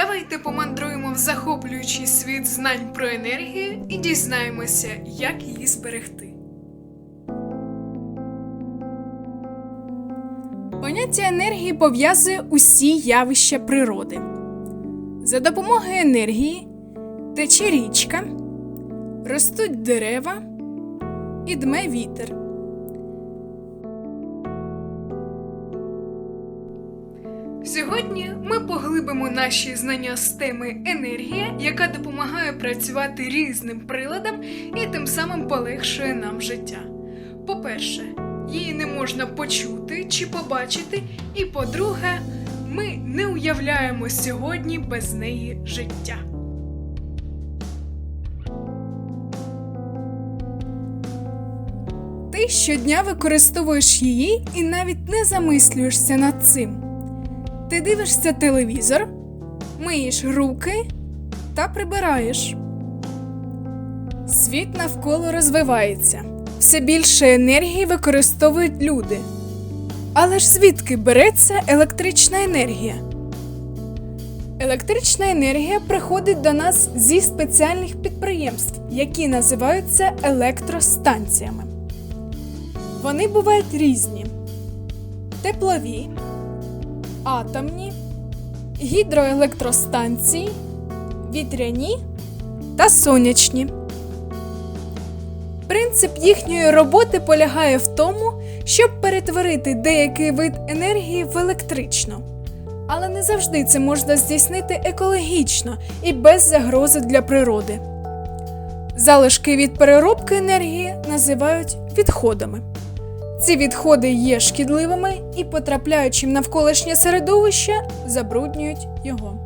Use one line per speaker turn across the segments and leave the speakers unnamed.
Давайте помандруємо в захоплюючий світ знань про енергію і дізнаємося, як її зберегти. Поняття енергії пов'язує усі явища природи. За допомогою енергії тече річка, ростуть дерева і дме вітер. Сьогодні ми поглибимо наші знання з теми енергія, яка допомагає працювати різним приладам і тим самим полегшує нам життя. По-перше, її не можна почути чи побачити, і по-друге, ми не уявляємо сьогодні без неї життя. Ти щодня використовуєш її і навіть не замислюєшся над цим. Ти дивишся телевізор, миєш руки та прибираєш. Світ навколо розвивається. Все більше енергії використовують люди. Але ж звідки береться електрична енергія? Електрична енергія приходить до нас зі спеціальних підприємств, які називаються електростанціями. Вони бувають різні: теплові, атомні, гідроелектростанції, вітряні та сонячні. Принцип їхньої роботи полягає в тому, щоб перетворити деякий вид енергії в електричну. Але не завжди це можна здійснити екологічно і без загрози для природи. Залишки від переробки енергії називають відходами. Ці відходи є шкідливими і, потрапляючи в навколишнє середовище, забруднюють його.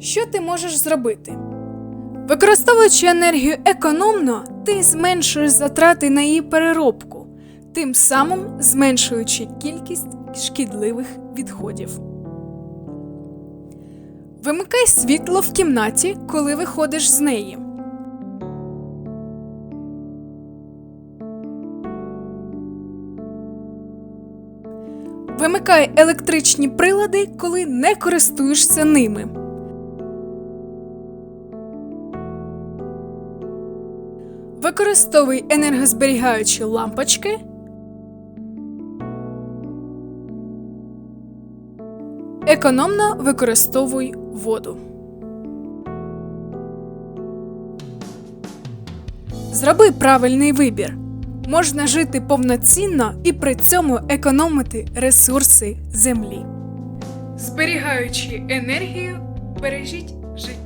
Що ти можеш зробити? Використовуючи енергію економно, ти зменшуєш затрати на її переробку, тим самим зменшуючи кількість шкідливих відходів. Вимикай світло в кімнаті, коли виходиш з неї. Вимикай електричні прилади, коли не користуєшся ними. Використовуй енергозберігаючі лампочки. Економно використовуй воду. Зроби правильний вибір. Можна жити повноцінно і при цьому економити ресурси землі. Зберігаючи енергію, бережіть життя.